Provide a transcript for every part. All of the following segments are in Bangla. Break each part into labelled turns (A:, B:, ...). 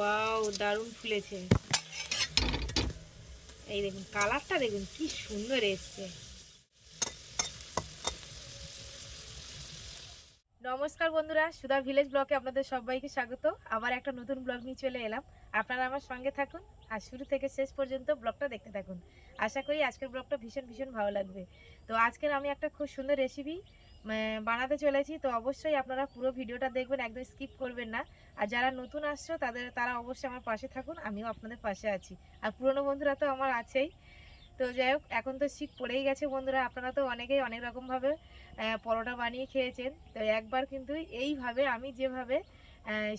A: পাও দারুণ ফুলেছে। এই দেখুন, কালারটা দেখুন, কি সুন্দর এসছে। নমস্কার বন্ধুরা, সুধা ভিলেজ ব্লকে আপনাদের সবাইকে স্বাগত। আবার একটা নতুন ব্লগ নিয়ে চলে এলাম। আপনারা আমার সঙ্গে থাকুন আর শুরু থেকে শেষ পর্যন্ত ব্লগটা দেখতে থাকুন। আশা করি আজকের ব্লগটা ভীষণ ভীষণ ভালো লাগবে। তো আজকের আমি একটা খুব সুন্দর রেসিপি বানাতে চলেছি, তো অবশ্যই আপনারা পুরো ভিডিওটা দেখবেন, একদম স্কিপ করবেন না। আর যারা নতুন আসছো, তাদের, তারা অবশ্যই আমার পাশে থাকুন, আমিও আপনাদের পাশে আছি। আর পুরনো বন্ধুরা তো আমার আছেই। তো যাই হোক, এখন তো শীত পড়েই গেছে বন্ধুরা, আপনারা তো অনেকেই অনেক রকমভাবে পরোটা বানিয়ে খেয়েছেন। তো একবার কিন্তু এইভাবে, আমি যেভাবে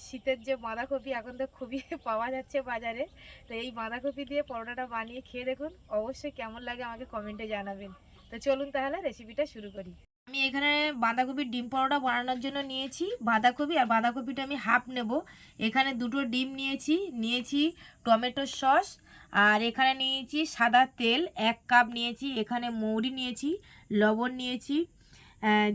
A: শীতের যে বাঁধাকপি, এখন তো খুবই পাওয়া যাচ্ছে বাজারে। তো এই বাঁধাকপি দিয়ে পরোটাটা বানিয়ে খেয়ে দেখুন, অবশ্যই কেমন লাগে আমাকে কমেন্টে জানাবেন। তো চলুন তাহলে রেসিপিটা শুরু করি। আমি এখানে বাঁধাকপির ডিম পরোটা বানানোর জন্য নিয়েছি। বাঁধাকপি আর বাঁধাকপিটা আমি হাফ নেব। এখানে দুটো ডিম নিয়েছি। নিয়েছি টমেটো সস আর এখানে নিয়েছি সাদা তেল। এক কাপ নিয়েছি। এখানে মৌরি নিয়েছি, লবণ নিয়েছি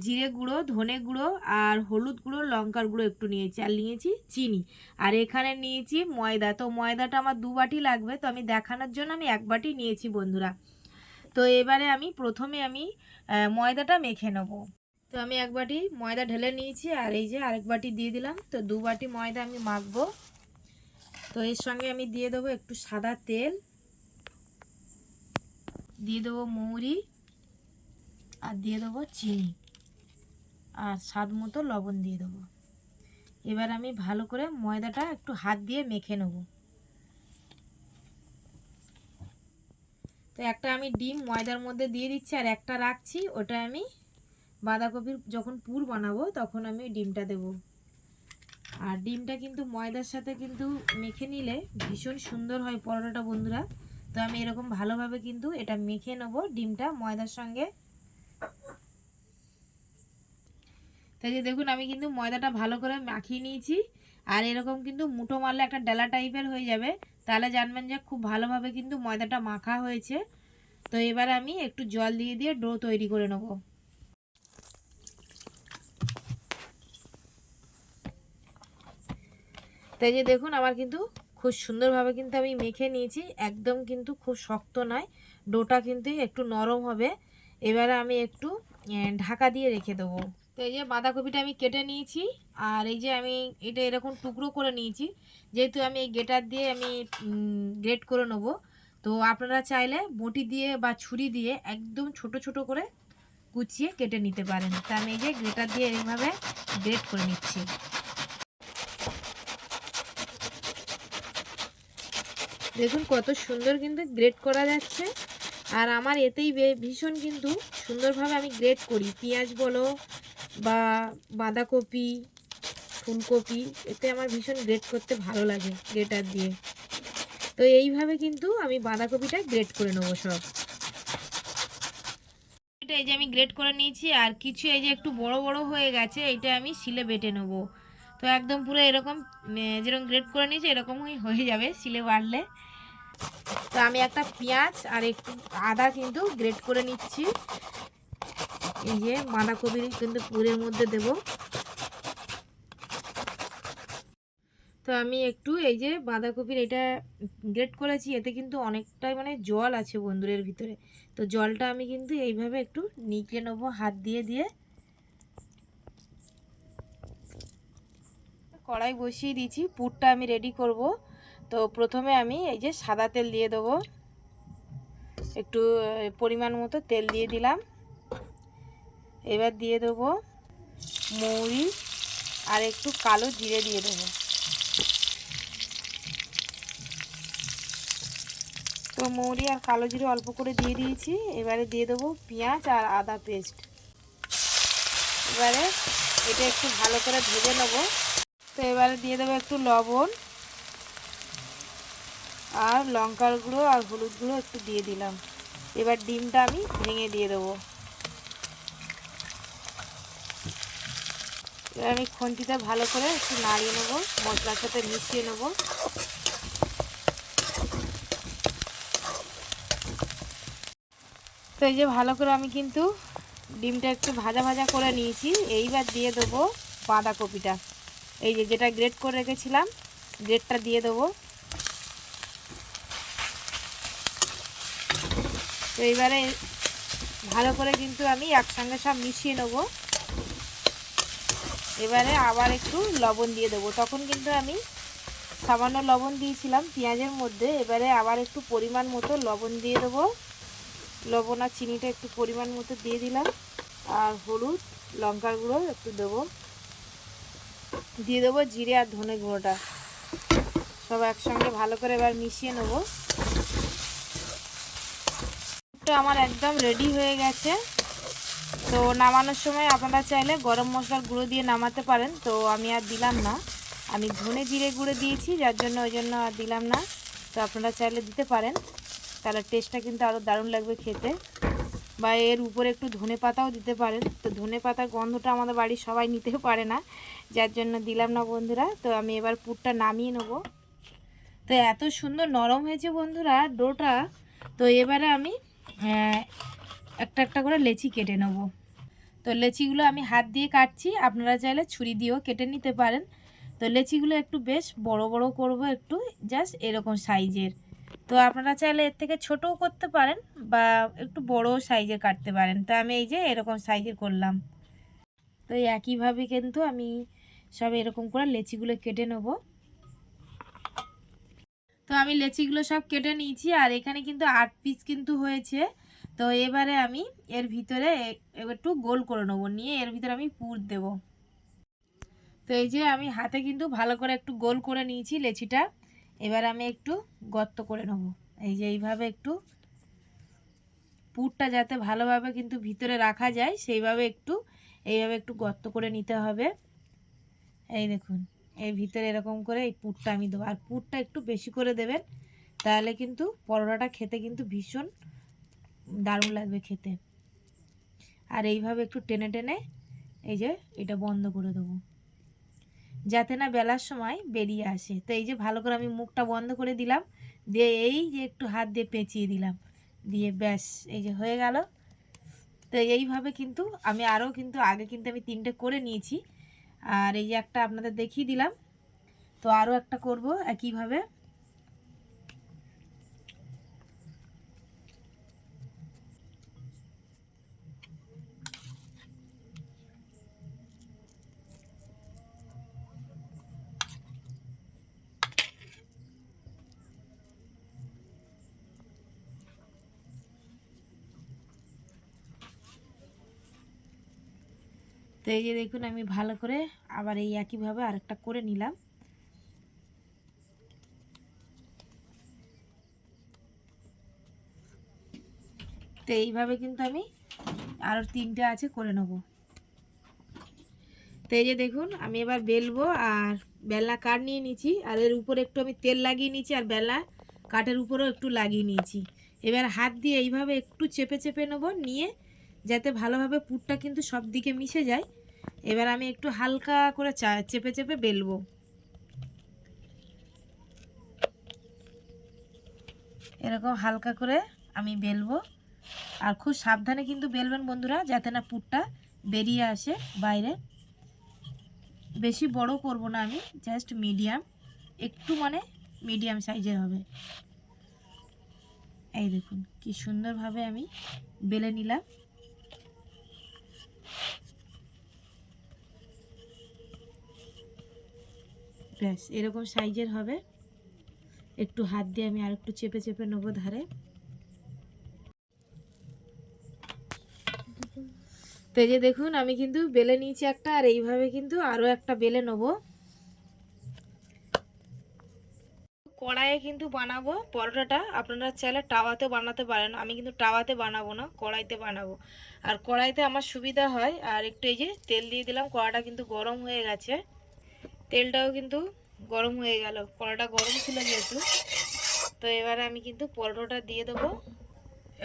A: জিরে গুঁড়ো, ধনে গুঁড়ো আর হলুদ গুঁড়ো, লঙ্কার গুঁড়ো একটু নিয়েছি আর নিয়েছি চিনি। আর এখানে নিয়েছি ময়দা। তো ময়দাটা আমার দু বাটি লাগবে। তো আমি দেখানোর জন্য আমি এক বাটি নিয়েছি বন্ধুরা। তো এবারে আমি প্রথমে আমি ময়দাটা মেখে নেব। তো আমি এক বাটি ময়দা ঢেলে নিয়েছি, আর এই যে আরেক বাটি দিয়ে দিলাম। তো দু বাটি ময়দা আমি মাখবো। তো এর সঙ্গে আমি দিয়ে দেবো একটু সাদা তেল, দিয়ে দেবো মৌরি, আর দিয়ে দেবো চিনি, আর স্বাদ মতো লবণ দিয়ে দেবো। এবার আমি ভালো করে ময়দাটা একটু হাত দিয়ে মেখে নেব। তো একটা আমি ডিম ময়দার মধ্যে দিয়ে দিচ্ছি আর একটা রাখছি, ওটা আমি বাঁধাকপির যখন পুর বানাবো তখন আমি ডিমটা দেবো। আর ডিমটা কিন্তু ময়দার সাথে কিন্তু মেখে নিলে ভীষণ সুন্দর হয় পরোটাটা বন্ধুরা। তো আমি এরকম ভালোভাবে কিন্তু এটা মেখে নেব ডিমটা ময়দার সঙ্গে। তাই যে দেখুন, আমি কিন্তু ময়দাটা ভালো করে মাখিয়ে নিয়েছি। আর এরকম কিন্তু মুঠো মারলে একটা ডালা টাইপের হয়ে যাবে। তাহলে জানবেন যে খুব ভালোভাবে কিন্তু ময়দাটা মাখা হয়েছে। তো এবার আমি একটু জল দিয়ে দিয়ে ডো তৈরি করে নেব। তাই যে দেখুন, আমার কিন্তু খুব সুন্দরভাবে কিন্তু আমি মেখে নিয়েছি। একদম কিন্তু খুব শক্ত নয়, ডোটা কিন্তু একটু নরম হবে। এবারে আমি একটু ঢাকা দিয়ে রেখে দেবো। তো এই যে বাঁধাকপিটা আমি কেটে নিয়েছি, আর এই যে আমি এটা এরকম টুকরো করে নিয়েছি, যেহেতু আমি এই গেটার দিয়ে আমি গ্রেট করে নেব, তো আপনারা চাইলে বটি দিয়ে বা ছুরি দিয়ে একদম ছোট ছোট করে কুচিয়ে কেটে নিতে পারেন। তা আমি এই যে গ্রেটার দিয়ে এইভাবে গ্রেট করে নিচ্ছি। দেখুন কত সুন্দর কিন্তু গ্রেট করা যাচ্ছে, আর আমার এতেই ভীষণ কিন্তু সুন্দরভাবে আমি গ্রেট করি। পেঁয়াজ বলো বা বাঁধাকপি, ফুলকপি, এতে আমার ভীষণ গ্রেট করতে ভালো লাগে গ্রেটার দিয়ে। তো এইভাবে কিন্তু আমি বাঁধাকপিটা গ্রেট করে নেব সব। এটা এই যে আমি গ্রেট করে নিয়েছি, আর কিছু এই যে একটু বড় বড় হয়ে গেছে, এটা আমি শিলে বেটে নেব। তো একদম পুরো এরকম যেরকম গ্রেট করে নিয়েছি, এরকমই হয়ে যাবে শিলে বাড়লে তো আমি একটা পেঁয়াজ আর একটু আদা কিন্তু গ্রেট করে নিচ্ছি। এই যে বাঁধাকপি কিন্তু পুরের মধ্যে দেব। তো আমি একটু এই যে বাঁধাকপির এটা গ্রেট করেছি, এতে কিন্তু অনেকটাই মানে জল আছে বন্ধুরের ভিতরে। তো জলটা আমি কিন্তু এইভাবে একটু নিকে নেব, হাত দিয়ে দিয়ে। কড়াই বসিয়ে দিয়েছি, পুরটা আমি রেডি করব। তো প্রথমে আমি এই যে সাদা তেল দিয়ে দেবো। একটু পরিমাণ মতো তেল দিয়ে দিলাম। এবার দিয়ে দেবো মৌরি আর একটু কালো জিরে দিয়ে দেবো। তো মৌরি আর কালো জিরে অল্প করে দিয়ে দিয়েছি। এবারে দিয়ে দেবো পেঁয়াজ আর আদা পেস্ট। এবারে এটা একটু ভালো করে ভেজে নেব। তো এবারে দিয়ে দেবো একটু লবণ আর লঙ্কার গুঁড়ো আর হলুদ গুঁড়ো একটু দিয়ে দিলাম। এবার ডিমটা আমি ভেঙে দিয়ে দেবো। এবার আমি খন্তিটা ভালো করে একটু নাড়িয়ে নেব, মশলার সাথে মিশিয়ে নেব। তো এই যে ভালো করে আমি কিন্তু ডিমটা একটু ভাজা ভাজা করে নিয়েছি, এইবার দিয়ে দেবো বাঁধাকপিটা। এই যে যেটা গ্রেট করে রেখেছিলাম ব্রেডটা দিয়ে দেবো। তো এইবারে ভালো করে কিন্তু আমি একসঙ্গে সব মিশিয়ে নেব। এবারে আবার একটু লবণ দিয়ে দেবো। তখন কিন্তু আমি সামান্য লবণ দিয়েছিলাম পেঁয়াজের মধ্যে। এবারে আবার একটু পরিমাণ মতো লবণ দিয়ে দেবো। লবণ আর চিনিটা একটু পরিমাণ মতো দিয়ে দিলাম। আর হলুদ, লঙ্কার গুঁড়ো একটু দেবো। দিয়ে দেবো জিরে আর ধনে গুঁড়োটা। সব একসঙ্গে ভালো করে এবার মিশিয়ে নেব। আমার একদম রেডি হয়ে গেছে। তো নামানোর সময় আপনারা চাইলে গরম মশলার গুঁড়ো দিয়ে নামাতে পারেন। তো আমি আর দিলাম না। আমি ধনে জিরে গুঁড়ো দিয়েছি, যার জন্য ওই জন্য আর দিলাম না। তো আপনারা চাইলে দিতে পারেন। তাহলে টেস্টটা কিন্তু আরও দারুণ লাগবে খেতে। বা এর উপরে একটু ধনে পাতাও দিতে পারেন। তো ধনে পাতার গন্ধটা আমাদের বাড়ির সবাই নিতে পারে না। যার জন্য দিলাম না বন্ধুরা। তো আমি এবার পুরটা নামিয়ে নেব। তো এত সুন্দর নরম হয়েছে বন্ধুরা ডোটা। তো এবারে আমি একটা একটা করে লেচি কেটে নেব। তো লেচিগুলো আমি হাত দিয়ে কাটছি। আপনারা চাইলে ছুরি দিয়েও কেটে নিতে পারেন। তো লেচিগুলো একটু বেশ বড় বড় করব একটু, জাস্ট এরকম সাইজের। তো আপনারা চাইলে এর থেকে ছোটও করতে পারেন বা একটু বড় সাইজের কাটতে পারেন। তো আমি এই যে এরকম সাইজের করলাম। তো একইভাবে কিন্তু আমি সব এরকম করে লেচিগুলো কেটে নেব। তো আমি লেচিগুলো সব কেটে নিয়েছি আর এখানে কিন্তু আট পিস কিন্তু হয়েছে। তো এবারে আমি এর ভিতরে একটু গোল করে নেব, নিয়ে এর ভিতরে আমি পুর দেব। তো এই যে আমি হাতে কিন্তু ভালো করে একটু গোল করে নিয়েছি লেচিটা, এবার আমি একটু গর্ত করে নেব। এই যে এইভাবে একটু পুরটা যাতে ভালোভাবে কিন্তু ভিতরে রাখা যায়, সেইভাবে একটু, এইভাবে একটু গর্ত করে নিতে হবে। এই দেখুন, এর ভিতরে এরকম করে এই পুরটা আমি দেবো। আর পুরটা একটু বেশি করে দেবেন, তাহলে কিন্তু পরোটাটা খেতে কিন্তু ভীষণ দারুণ লাগবে খেতে। আর এইভাবে একটু টেনে টেনে এই যে এটা বন্ধ করে দেবো। যাতে না বেলার সময় বেরিয়ে আসে। তো এই যে ভালো করে আমি মুখটা বন্ধ করে দিলাম। দিয়ে এই যে একটু হাত দিয়ে পেঁচিয়ে দিলাম। দিয়ে ব্যাস, এই যে হয়ে গেল। তো এইভাবে কিন্তু আমি আরও কিন্তু আগে কিন্তু আমি তিনটে করে নিয়েছি। আর এই যে একটা আপনাদের দেখিয়ে দিলাম। তো আরও একটা করব একইভাবে। তো এই যে দেখুন, আমি ভালো করে আবার এই একইভাবে আরেকটা করে নিলাম। তো এইভাবে কিন্তু আমি আরও তিনটে আছে করে নেব। তো এই যে দেখুন, আমি এবার বেলবো আর বেলা কাঠ নিয়ে নিয়েছি। আর এর উপরে একটু আমি তেল লাগিয়ে নিয়েছি আর বেলা কাঠের উপরেও একটু লাগিয়ে নিয়েছি। এবার হাত দিয়ে এইভাবে একটু চেপে চেপে নেব, নিয়ে যাতে ভালোভাবে পুরটা কিন্তু সব দিকে মিশে যায়। এবার আমি একটু হালকা করে চা, চেপে চেপে বেলবো। এরকম হালকা করে আমি বেলবো। আর খুব সাবধানে কিন্তু বেলবেন বন্ধুরা, যাতে না পুরটা বেরিয়ে আসে বাইরে। বেশি বড় করব না আমি, জাস্ট মিডিয়াম। একটু মানে মিডিয়াম সাইজের হবে। এই দেখুন, কি সুন্দরভাবে আমি বেলে নিলাম। ব্যাস, এরকম সাইজের হবে। একটু হাত দিয়ে আমি আর একটু চেপে চেপে নেব ধারে। তো এই যে দেখুন, আমি কিন্তু বেলে নিয়েছি একটা, আর এইভাবে কিন্তু আরও একটা বেলে নেব। কড়াইয়ে কিন্তু বানাবো পরোটাটা। আপনারা চাইলে টাওয়াতে বানাতে পারেন। আমি কিন্তু টাওয়াতে বানাবো না, কড়াইতে বানাবো। আর কড়াইতে আমার সুবিধা হয়। আর একটু এই যে তেল দিয়ে দিলাম, কড়াটা কিন্তু গরম হয়ে গেছে। তেলটাও কিন্তু গরম হয়ে গেল। পরোটা গরম ছিল যেহেতু। তো এবারে আমি কিন্তু পরোটাটা দিয়ে দেবো।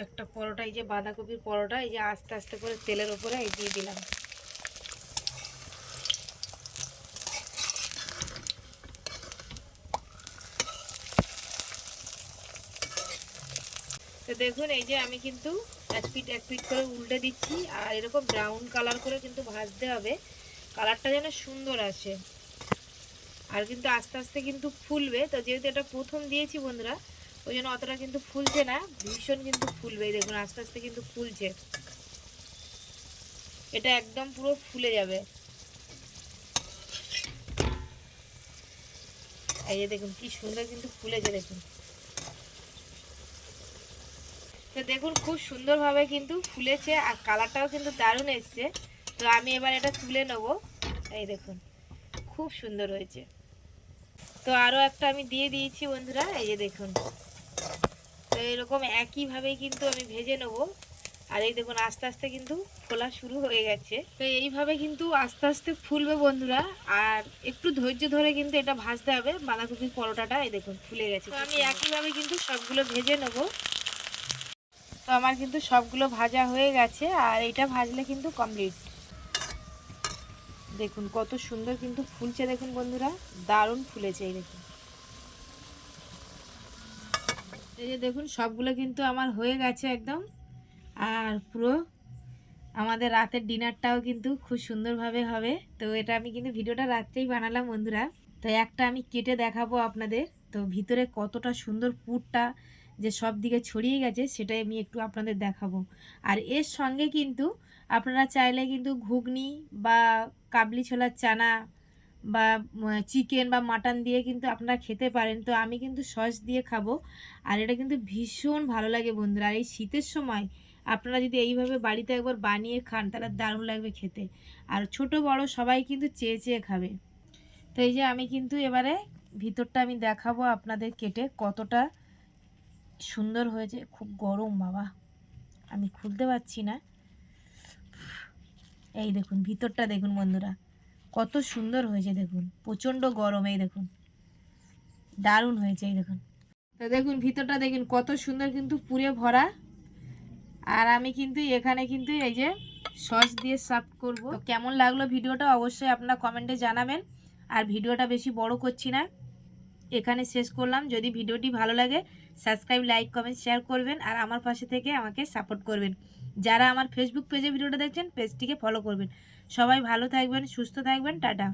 A: একটা পরোটা, এই যে বাঁধাকপির পরোটা, এই যে আস্তে আস্তে করে তেলের ওপরে এই দিয়ে দিলাম। তো দেখুন, এই যে আমি কিন্তু এক পিট এক পিট করে উল্টে দিচ্ছি। আর এরকম ব্রাউন কালার করে কিন্তু ভাজতে হবে। কালারটা যেন সুন্দর আসে। আর কিন্তু আস্তে আস্তে কিন্তু ফুলবে। তো যেহেতু এটা প্রথম দিয়েছি বন্ধুরা, ওই জন্য অতটা কিন্তু ফুলছে না, ভীষণ কিন্তু ফুলবে। দেখুন, আস্তে আস্তে কিন্তু ফুলছে। এটা একদম পুরো ফুলে যাবে। এই যে দেখুন, কি সুন্দর কিন্তু ফুলেছে, দেখুন। তো দেখুন, খুব সুন্দরভাবে কিন্তু ফুলেছে আর কালারটাও কিন্তু দারুণ এসছে। তো আমি এবার এটা তুলে নেব। এই দেখুন, খুব সুন্দর হয়েছে। তো আরও একটা আমি দিয়ে দিয়েছি বন্ধুরা, এই যে দেখুন। তো এরকম একইভাবেই কিন্তু আমি ভেজে নেব। আর এই দেখুন, আস্তে আস্তে কিন্তু ফোলা শুরু হয়ে গেছে। তো এইভাবে কিন্তু আস্তে আস্তে ফুলবে বন্ধুরা। আর একটু ধৈর্য ধরে কিন্তু এটা ভাজতে হবে বাঁধাকপির পরোটাটা, এই দেখুন, ফুলে গেছে। তো আমি একইভাবে কিন্তু সবগুলো ভেজে নেব। তো আমার কিন্তু সবগুলো ভাজা হয়ে গেছে, আর এটা ভাজলে কিন্তু কমপ্লিট দেখুন, কত সুন্দর কিন্তু ফুলছে দেখুন বন্ধুরা। দারুণ ফুলেছে এই দেখুন। এই যে দেখুন, সবগুলো কিন্তু আমার হয়ে গেছে একদম। আর পুরো আমাদের রাতের ডিনারটাও কিন্তু খুব সুন্দরভাবে হবে। তো এটা আমি কিন্তু ভিডিওটা রাত্রেই বানালাম বন্ধুরা। তো একটা আমি কেটে দেখাবো আপনাদের। তো ভিতরে কতটা সুন্দর পুরটা যে সব দিকে ছড়িয়ে গেছে, সেটাই আমি একটু আপনাদের দেখাবো। আর এর সঙ্গে কিন্তু আপনারা চাইলে কিন্তু ঘুগনি বা কাবলি ছোলার চানা বা চিকেন বা মাটন দিয়ে কিন্তু আপনারা খেতে পারেন। তো আমি কিন্তু সস দিয়ে খাব। আর এটা কিন্তু ভীষণ ভালো লাগে বন্ধুরা। আর এই শীতের সময় আপনারা যদি এইভাবে বাড়িতে একবার বানিয়ে খান, তাহলে দারুণ লাগবে খেতে। আর ছোট বড় সবাই কিন্তু চেয়ে চেয়ে খাবে। তো এই যে আমি কিন্তু এবারে ভিতরটা আমি দেখাবো আপনাদের কেটে কতটা সুন্দর হয়েছে। খুব গরম, বাবা। আমি খুলতে পারছি না। এই দেখুন, ভিতরটা দেখুন বন্ধুরা, কত সুন্দর হয়েছে দেখুন, প্রচণ্ড গরম, এই দেখুন, দারুণ হয়েছে, এই দেখুন। তো দেখুন, ভিতরটা দেখুন, কত সুন্দর কিন্তু পুরে ভরা। আর আমি কিন্তু এখানে কিন্তু এই যে সস দিয়ে সার্ভ করব। কেমন লাগল ভিডিওটা অবশ্যই আপনারা কমেন্টে জানাবেন। আর ভিডিওটা বেশি বড় করছি না, এখানে শেষ করলাম। যদি ভিডিওটি ভালো লাগে, সাবস্ক্রাইব, লাইক, কমেন্ট, শেয়ার করবেন। আর আমার পাশে থেকে আমাকে সাপোর্ট করবেন। যারা আমার ফেসবুক পেজে ভিডিওটা দেখছেন পেজটিকে ফলো করবেন। সবাই ভালো থাকবেন, সুস্থ থাকবেন, টাটা।